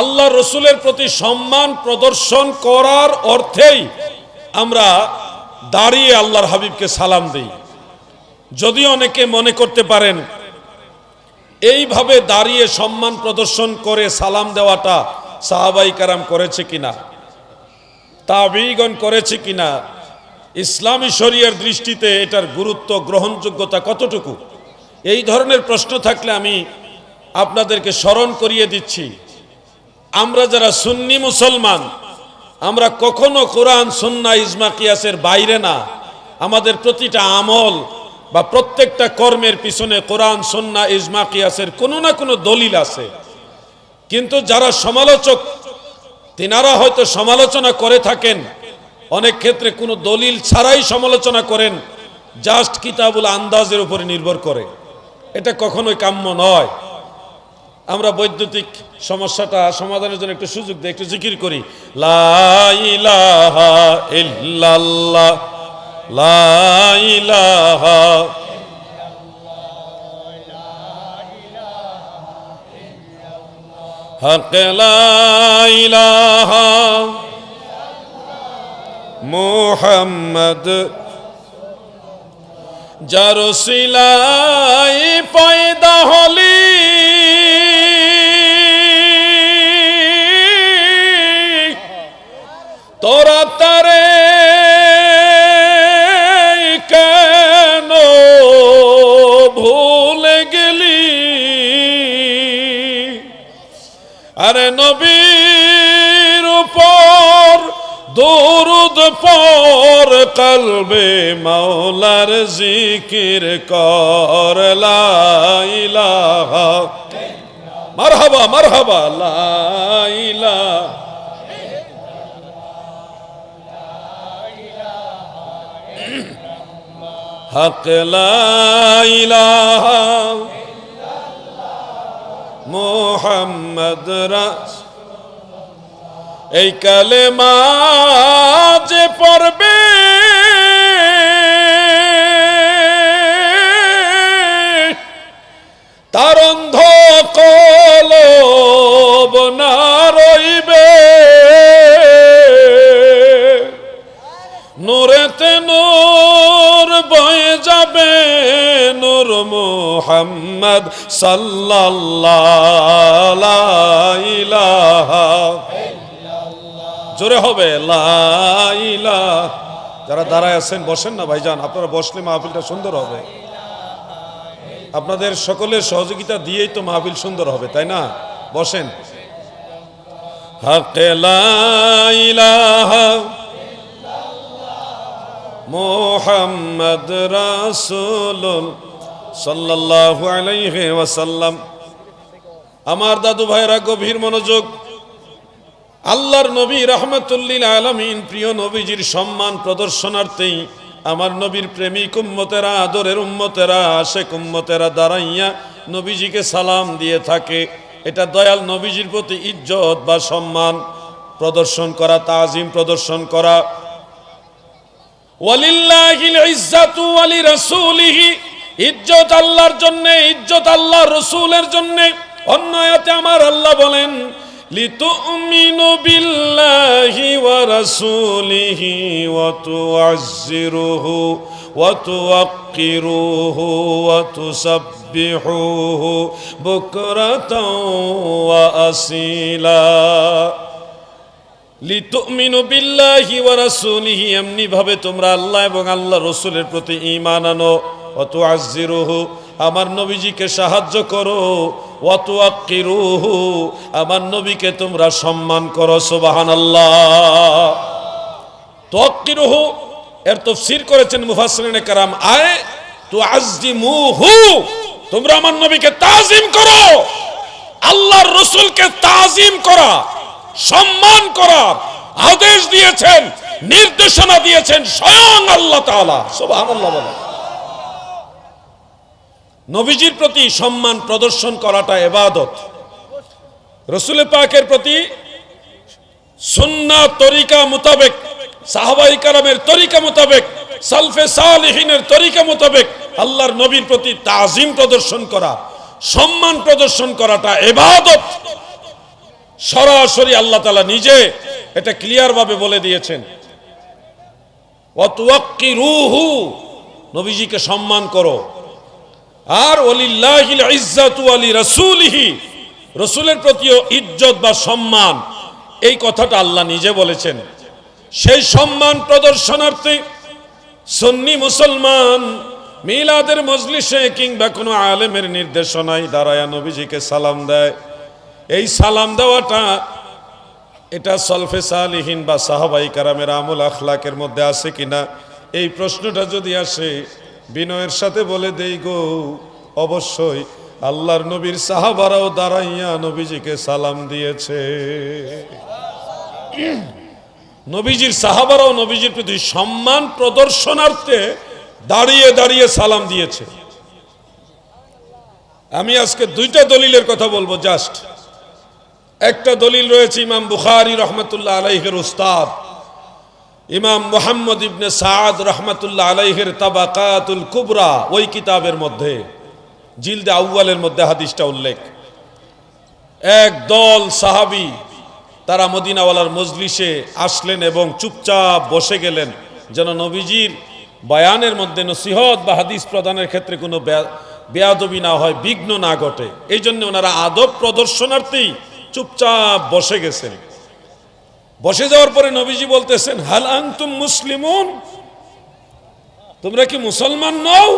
আল্লাহ রসুলের প্রতি সম্মান প্রদর্শন করার অর্থেই আমরা দাঁড়িয়ে আল্লাহর হাবিবকে সালাম দিই। যদি অনেকে মনে করতে পারেন, এইভাবে দাঁড়িয়ে সম্মান প্রদর্শন করে সালাম দেওয়াটা সাহাবাই কারাম করেছে কিনা, তাবিগণ করেছে কিনা, ইসলামী শরিয়ার দৃষ্টিতে এটার গুরুত্ব, গ্রহণযোগ্যতা কতটুকু? এই ধরনের প্রশ্ন থাকলে আমি আপনাদেরকে স্মরণ করিয়ে দিচ্ছি। আমরা যারা সুন্নি মুসলমান, আমরা কখনো কোরআন, সুন্না, ইজমা, কিয়াসের বাইরে না। আমাদের প্রতিটা আমল বা প্রত্যেকটা কর্মের পিছনে কোরআন, সন্না, ইজমা, কিয়াসের কোনো না কোনো দলিল আছে। কিন্তু যারা সমালোচক, তিনারা হয়তো সমালোচনা করে থাকেন। অনেক ক্ষেত্রে কোনো দলিল ছাড়াই সমালোচনা করেন, জাস্ট কিতাবুল আন্দাজের উপরে নির্ভর করে। এটা কখনোই কাম্য নয়। আমরা বৈদ্যুতিক সমস্যাটা সমাধানের জন্য একটু সুযোগ দিই, একটু জিকির করি। ইলাহা ইল্লাল্লাহ যার সিলাই পয়দা হলি তোরা তারে কেন ভুলে গেলি? আরে নবীর উপর, দুরুদ পর, কলবে মাওলার জিকির কর, লা ইলাহা মারহাবা মারহাবা, লা হক মোহাম্মদ রাস এই কালেমা যে পড়বে তার অন্ধ কলব না নূরেতে নূর বয়ে যাবে নূর মোহাম্মদ সাল্লাল্লাহ জোরে হবে লাইলা যারা দাঁড়ায় আছেন, বসেন না ভাইজান, আপনারা বসলে মাহফিলটা সুন্দর হবে। আপনাদের সকলের সহযোগিতা দিয়েই তো মাহফিল সুন্দর হবে, তাই না? বসেন। হাকে লাইলাহা মোহাম্মদ রাসুল সাল্লাল্লাহু আলাইহি ওয়াসাল্লাম। আমার দাদু ভাইরা গভীর মনোযোগ। আল্লাহর নবী রহমতুল্লিল আলমিন, প্রিয় নবীজির সম্মান প্রদর্শনার্থেই আমার নবীর প্রেমিক উম্মতেরা, আদরের উম্মতেরা, আশেক উম্মতেরা দাঁড়াইয়া নবীজিকে সালাম দিয়ে থাকে। এটা দয়াল নবীজির প্রতি ইজ্জত বা সম্মান প্রদর্শন করা, তাজিম প্রদর্শন করা। ওয়ালিল্লাহিল ইজ্জাতু ওয়ালি রাসূলিহি ইজ্জত আল্লাহর জন্য, ইজ্জত আল্লাহ রসুলের জন্য। অন্য আমার আল্লাহ বলেন, লিতুমিনু বিল্লাহি ওয়া রাসূলিহি ওয়া তুআজ্জিরুহু ওয়া তুওয়াক্কিরুহু ওয়া তুসাব্বিহুহু বুকরাতাও ওয়া আসীলা। লিতুমিনু বিল্লাহি ওয়া রাসূলিহি এমনি ভাবে তোমরা আল্লাহ এবং আল্লাহ রসুলের প্রতি ঈমান আনো। অত আজিরুহু আমার নবীজিকে সাহায্য করো। অত আকিরুহু আমার নবীকে তোমরা সম্মান করো, সুবহানাল্লাহ। তোয়াক্কিরুহু এর তফসির করেছেন মুফাসসিরিনে কারাম, আয় তু আজিমুহু তোমরা আমার নবীকে তাজিম করো। আল্লাহর রসুলকে তাজিম করা। সম্মান করার আদেশ দিয়েছেন, নির্দেশনা দিয়েছেন স্বয়ং আল্লাহ তাআলা। সুবহানাল্লাহ বলেন। নবীজির প্রতি সম্মান প্রদর্শন করাটা এবাদত। রসুল পাকের প্রতি সুন্না তরিকা মোতাবেক, সাহাবাই কালামের তরিকা মোতাবেক, সালফে সালিহিনের তরিকা মোতাবেক আল্লাহর নবীর প্রতি তাজিম প্রদর্শন করা, সম্মান প্রদর্শন করাটা এবাদত। সরাসরি আল্লাহ তালা নিজে এটা ক্লিয়ার ভাবে বলে দিয়েছেন। নবীজিকে সম্মান করো। আর রাসূলিহি, রসুলের প্রতিও ইজ্জত বা সম্মান, এই কথাটা আল্লাহ নিজে বলেছেন। সেই সম্মান প্রদর্শনার্থে সুন্নি মুসলমান মিলাদের মজলিসে কিংবা কোনো আলেমের নির্দেশনায় দাঁড়ায়া নবীজিকে সালাম দেয়। এই সালাম দেওয়াটা এটা সলফে সালিহীন বা সাহাবাই কারামের আমল আখলাকের মধ্যে আছে কিনা? এই প্রশ্নটা যদি আসে, বিনয়ের সাথে বলে দেই গো, অবশ্যই আল্লাহর নবীর সাহাবারাও দাঁড়াইয়া নবীজিকে সালাম দিয়েছে। নবীজির সাহাবারাও নবীজির প্রতি সম্মান প্রদর্শনার্থে দাঁড়িয়ে দাঁড়িয়ে সালাম দিয়েছে। আমি আজকে দুইটা দলিলের কথা বলব জাস্ট একটা দলিল রয়েছে, ইমাম বুখারি রহমতুল্লাহ আলাইহের উস্তাদ। ইমাম মোহাম্মদ ইবনে সাদ রহমতুল্লাহ আলাইহের তাবাকাতুল কুবরা, ওই কিতাবের মধ্যে, জিলদে আউ্বালের মধ্যে হাদিসটা উল্লেখ। এক দল সাহাবি, তারা মদিনাওয়ালার মজলিসে আসলেন এবং চুপচাপ বসে গেলেন, যেন নবীজির বয়ানের মধ্যে নসিহত বা হাদিস প্রদানের ক্ষেত্রে কোনো বেয়াদবি না হয়, বিঘ্ন না ঘটে। এই জন্য ওনারা আদব প্রদর্শনার্থেই চুপচাপ বসে গেছেন। বসে যাওয়ার পরে নবীজি বলতেছেন, হাল আংতুম মুসলিমুন? তোমরা কি মুসলমান নও?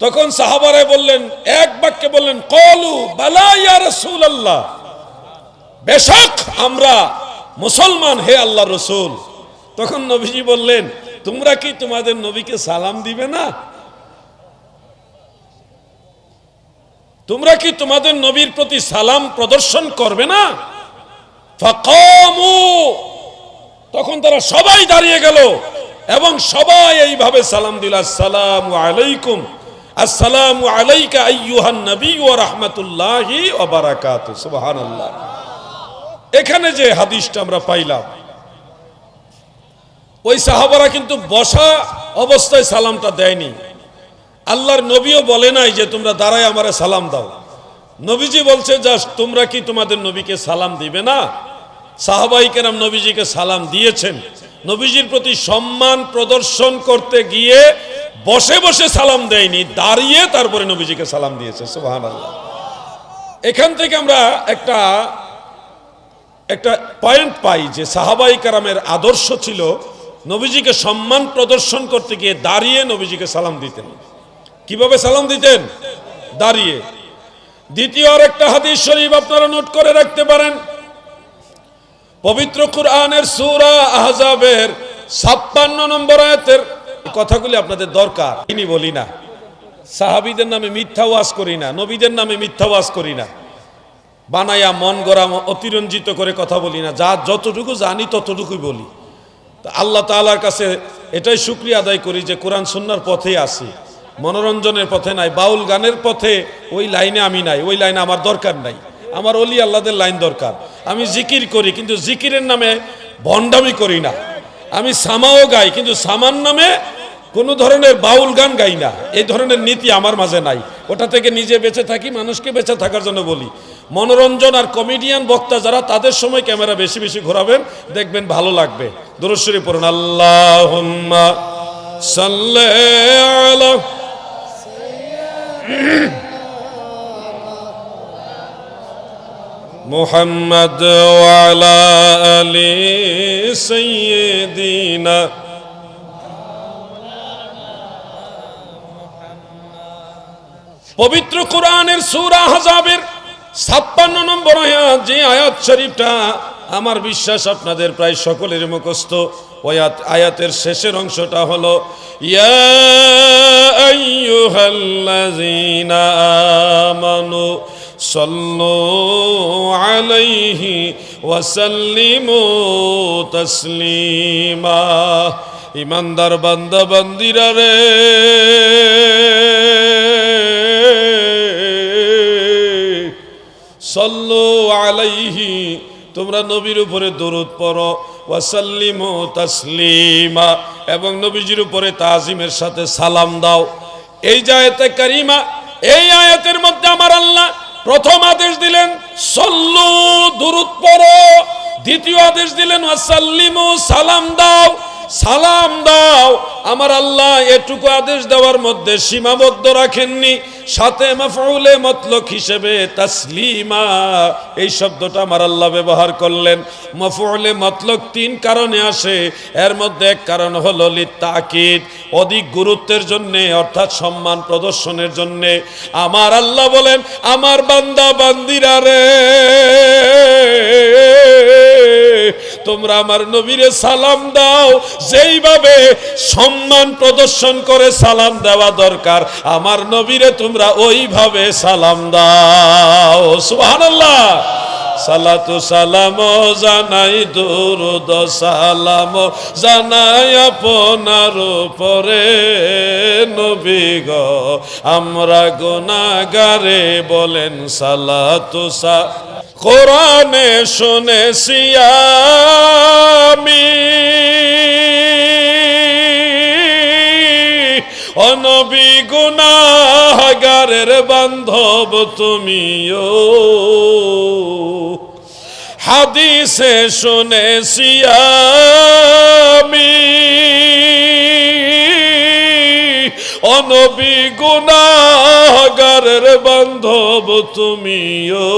তখন সাহাবারায় বললেন, এক বাক্যে বললেন, কলু বালা বেশক আমরা মুসলমান, হে আল্লাহ রসুল। তখন নবীজি বললেন, তোমরা কি তোমাদের নবীকে সালাম দিবে না? তোমরা কি তোমাদের নবীর প্রতি সালাম প্রদর্শন করবে না? তখন তারা সবাই দাঁড়িয়ে গেল এবং সবাই এইভাবে সালাম দিল, আসসালামু আলাইকুম। আসসালামু আলাইকা আইয়ুহান নবী ওয়া রাহমাতুল্লাহি বারাকাতুহু সুবহানাল্লাহ। এখানে যে হাদিসটা আমরা পাইলাম, ওই সাহাবারা কিন্তু বসা অবস্থায় সালামটা দেয়নি। আল্লাহর নবীও বলে নাই যে তোমরা দাঁড়ায় আমারে সালাম দাও। নবীজি বলছে, জাস্ট তোমরা কি তোমাদের নবীকে সালাম দিবে না? সাহাবাই কেরাম নবীজিকে সালাম দিয়েছেন। নবীজির প্রতি সম্মান প্রদর্শন করতে গিয়ে বসে বসে সালাম দেয়নি, দাঁড়িয়ে তারপরে নবীজিকে সালাম দিয়েছে সুবাহান আল্লাহ এখান থেকে আমরা একটা একটা পয়েন্ট পাই যে সাহাবাই কারামের আদর্শ ছিল নবীজিকে সম্মান প্রদর্শন করতে গিয়ে দাঁড়িয়ে নবীজিকে সালাম দিতেন। কীভাবে সালাম দিতেন? দাঁড়িয়ে। দ্বিতীয় আর একটা হাদিস শরীফ আপনারা নোট করে রাখতে পারেন। পবিত্র কুরআনের সূরা আহজাবের ছাপ্পান্ন নম্বর আয়াতের কথাগুলি আপনাদের দরকার। তিনি বলি না, সাহাবিদের নামে মিথ্যা ওয়াজ করি না, নবীদের নামে মিথ্যা ওয়াজ করি না। বানাইয়া মন গড়া অতিরঞ্জিত করে কথা বলি না, যা যতটুকু জানি ততটুকুই বলি। আল্লাহ তালার কাছে এটাই শুক্রিয়া আদায় করি যে কোরআন সুন্নার পথেই আসি মনোরঞ্জনের পথে নাই, বাউল গানের পথে ওই লাইনে আমি নাই, ওই লাইনে আমার দরকার নাই। আমার অলি আল্লাদের লাইন দরকার। আমি জিকির করি, কিন্তু জিকিরের নামে ভণ্ডামি করি না। আমি সামাও গাই, কিন্তু সামান নামে কোনো ধরনের বাউল গান গাই না। এই ধরনের নীতি আমার মাঝে নাই। ওটা থেকে নিজে বেঁচে থাকি, মানুষকে বেঁচে থাকার জন্য বলি। মনোরঞ্জন আর কমেডিয়ান বক্তা যারা, তাদের সময় ক্যামেরা বেশি বেশি ঘোরাবেন, দেখবেন ভালো লাগবে। দূরশ্বরী পড়ুন আল্লাহ সাল্লাহ محمد وعلى آل سيدنا পবিত্র কোরআনের সূরা হাজাবের ছাপ্পান্ন নম্বর আয়াত যে আয়াত শরীফটা আমার বিশ্বাস আপনাদের প্রায় সকলের মুখস্থ ওয়াত আয়াতের শেষের অংশটা হলো, ইয়া আইয়ুহাল্লাযীনা আমানু সাল্লু আলাইহি ওয়া সাল্লিমু তাসলিমা। ইমানদার বান্দা, বান্দিরা রে। সল্লু আলাইহি তোমরা নবীর উপরে দরুদ পড়ো, ওয়াসাল্লিমু তাসলিমা, এবং নবীজির উপরে তাজিমের সাথে সালাম দাও। এই জায়তে কারিমা, এই আয়াতের মধ্যে আমার আল্লাহ প্রথম আদেশ দিলেন, সল্লু দুরুদ পড়ো। দ্বিতীয় আদেশ দিলেন, ওয়াসাল্লিমু সালাম দাও। সালাম দাও। আমার আল্লাহ এটুকু আদেশ দেওয়ার মধ্যে সীমাবদ্ধ রাখেননি। সাথে মাফউলে মতলক হিসেবে তাসলিমা। এই শব্দটা আমার আল্লাহ ব্যবহার করলেন। মাফউলে মতলক তিন কারণে আসে। এর মধ্যে এক কারণ হলো লিতাকিদ অধিক গুরুত্বের জন্য, অর্থাৎ সম্মান প্রদর্শনের জন্য। আমার আল্লাহ বলেন, আমার বান্দা, বান্দিরা রে তোমরা আমার নবীরে সালাম দাও। যেইভাবে সম্মান প্রদর্শন করে সালাম দেওয়া দরকার, আমার নবীরে তোমরা ওইভাবে সালাম দাও। সুবহানাল্লাহ। সালাতু সালাম জানাই দুরুদ সালাম জানাই আপনার উপরে। নবী গো, আমরা গুনাগারে বলেন সালাতু সা। কোরআনে শুনেছি আমি। অনবী গুনাগারের বান্ধব তুমিও। হাদিসে শুনেছি আমি। অনবী গুনাহগারের বান্ধব তুমিও।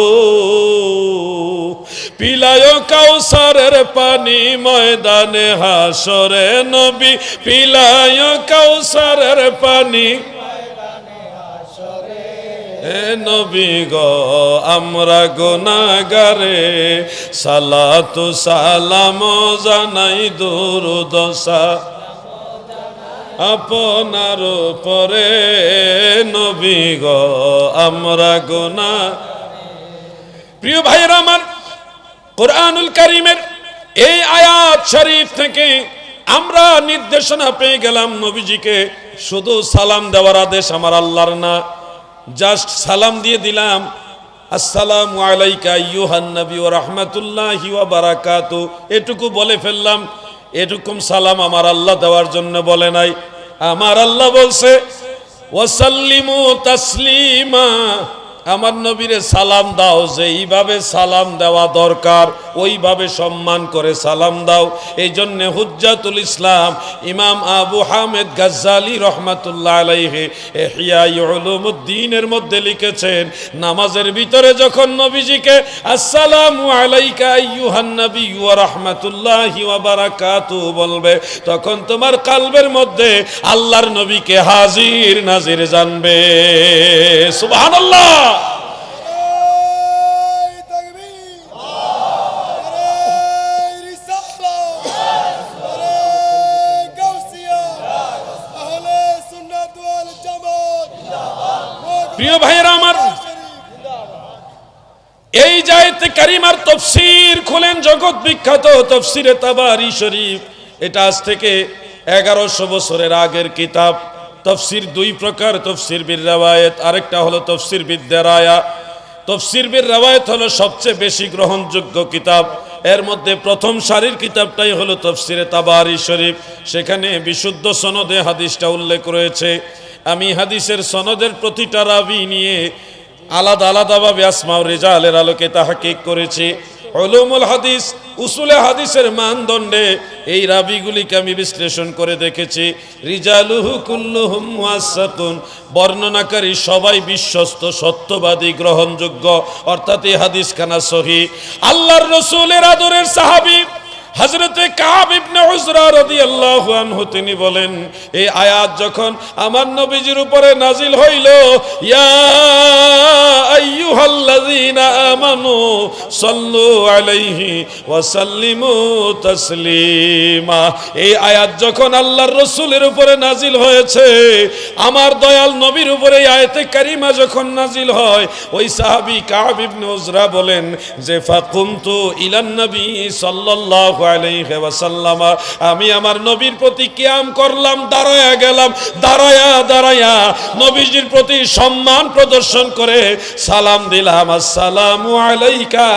পিলায় কাউসারের পানি ময়দানে হাসরে নবী, পিলায় কাউসারের পানি এ নবী গো, আমরা গুনাগারে সালাতু সালাম জানাই দুরুদশা। আপনার পরে নবী গো, আমরা গুনা প্রিয় ভাইয়ের আমার, কোরআনুল করিমের এই আয়াত শরীফ থেকে আমরা নির্দেশনা পেয়ে গেলাম নবীজিকে। শুধু সালাম দেওয়ার আদেশ আমার আল্লাহর না। জাস্ট সালাম দিয়ে দিলাম। আসসালামু আলাইকা ইউহান নবী ও রহমতুল্লাহি বারাকাতু। এটুকু বলে ফেললাম, এরকম সালাম আমার আল্লাহ দেওয়ার জন্য বলে নাই। আমার আল্লাহ বলছে, ওয়াসাল্লিমু তাসলিমা। আমার নবীরে সালাম দাও যেইভাবে সালাম দেওয়া দরকার, ওইভাবে সম্মান করে সালাম দাও। এই জন্যে হুজ্জাতুল ইসলাম ইমাম আবু হামেদ গাজ্জালি রহমাতুল্লাহ আলাইহে এহিয়াইলুমুদ্দিনের মধ্যে লিখেছেন, নামাজের ভিতরে যখন নবীজিকে আসসালামু আলাইকা আইয়ুহান নবী ওয়া রাহমাতুল্লাহি বারাকাতু বলবে, তখন তোমার কালবের মধ্যে আল্লাহর নবীকে হাজির নাজির জানবে। সুবহানাল্লাহ! প্রিয় ভাইয়েরা আমার, এই জায়তে কারিমার তফসির খুলেন জগৎ বিখ্যাত তফসিরে তাবারি শরীফ। এটা আজ থেকে এগারোশো বছরের আগের কিতাব। তফসির দুই প্রকার, তফসির বীর রাওয়ায়েত, আরেকটা হলো তফসির বিদ্যারায়া তফসির বীর রাওয়ায়েত হলো সবচেয়ে বেশি গ্রহণযোগ্য কিতাব। এর মধ্যে প্রথম সারির কিতাবটাই হলো তফসিরে তাবারি শরীফ। সেখানে বিশুদ্ধ সনদে হাদিসটা উল্লেখ রয়েছে। আমি হাদিসের সনদের প্রতিটা রাবি নিয়ে আলাদা আলাদাভাবে মাওরেজা আলের আলোকে তাহাকিক করেছি। অলুমুল হাদিস, উসুলে হাদিসের মানদণ্ডে এই রাবিগুলিকে আমি বিশ্লেষণ করে দেখেছি। বর্ণনাকারী সবাই বিশ্বস্ত, সত্যবাদী, গ্রহণযোগ্য, অর্থাৎ এই হাদিস খানা সহি। আল্লাহর রসুলের আদরের সাহাবী হজরতে তিনি বলেন, এই আয়াত যখন আমার নবীজির উপরে নাজিল হইল, ইয়া আলাইহি এই আয়াত যখন আল্লাহর রাসূলের উপরে নাজিল হয়েছে, আমার দয়াল নবীর উপরে এই কারিমা যখন নাজিল হয়, ওই সাহাবী কাব উজরা বলেন যে ফাকুমতু ইলান নবী সাল্লাল্লাহু আমি আমার নবীর প্রতি কিয়াম করলাম, দাঁড়ায়া গেলাম, দাঁড়ায়া দাঁড়ায়া নবীজির প্রতি সম্মান প্রদর্শন করে সালাম দিলাম, আসসালামু আলাইকা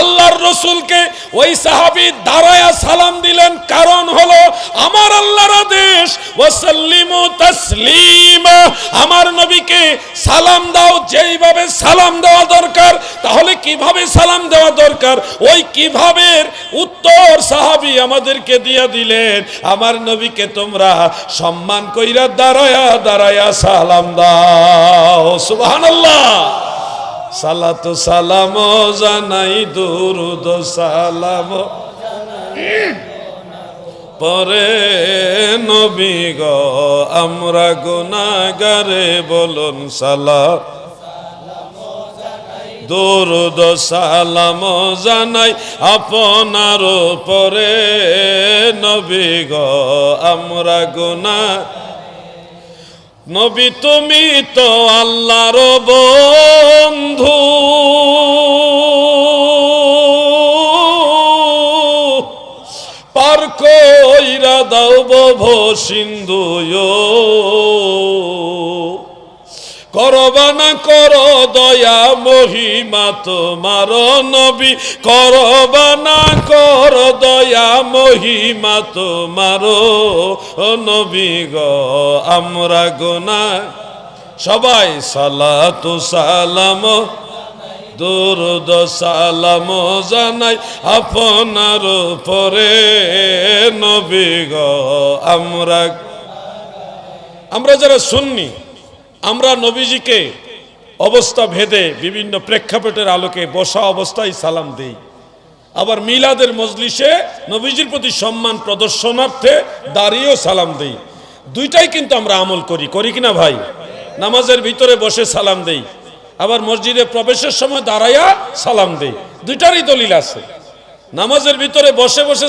আল্লাহর ওই সাহাবী দাঁড়ায়া সালাম দিলেন, কারণ হলো আমার আল্লাহর আদেশ, ওয়াসাল্লিমু তাসলিমা। আমার নবীকে সালাম দাও, যেইভাবে সালাম দেওয়া দরকার, তাহলে কীভাবে সালাম দেওয়া দরকার? ওই কীভাবে উত্তর সাহাবী আমাদেরকে দিয়া দিলেন, আমার নবীকে তোমরা সম্মান কইরা দাঁড়ায়া দাঁড়ায়া সালাম দাও। সুবহানাল্লাহ। সালাতু সালাম জানাই, দুরুদ সালাম পরে নবী গ, আমরা গুনাগারে বলুন সালা দুরুদ সালাম জানাই আপনার পরে নবী গ, আমরা গুনা নবী, তুমি তো আল্লাহর বন্ধু। পার কইরা দাও বভ সিন্ধু করবানা কর দয়া, মহিমা তোমার নবী। করবানা কর দয়া, মহিমা তোমার নবী গ। আমরা গোনা সবাই সালাতু সালাম, দুরুদ সালাম জানাই আপনার পরে নবী গ। আমরা আমরা যারা শুননি আমরা নবীজিকে অবস্থা ভেদে বিভিন্ন প্রেক্ষাপটের আলোকে বসা অবস্থায় সালাম দেই। আবার মিলাদের মজলিসে নবীজির প্রতি সম্মান প্রদর্শনার্থে দাঁড়িয়েও সালাম দেই। দুইটাই কিন্তু আমরা আমল করি করি কিনা ভাই? নামাজের ভিতরে বসে সালাম দেই, আবার মসজিদে প্রবেশের সময় দাঁড়াইয়া সালাম দেই। দুইটারই দলিল আছে। নামাজের ভিতরে বসে বসে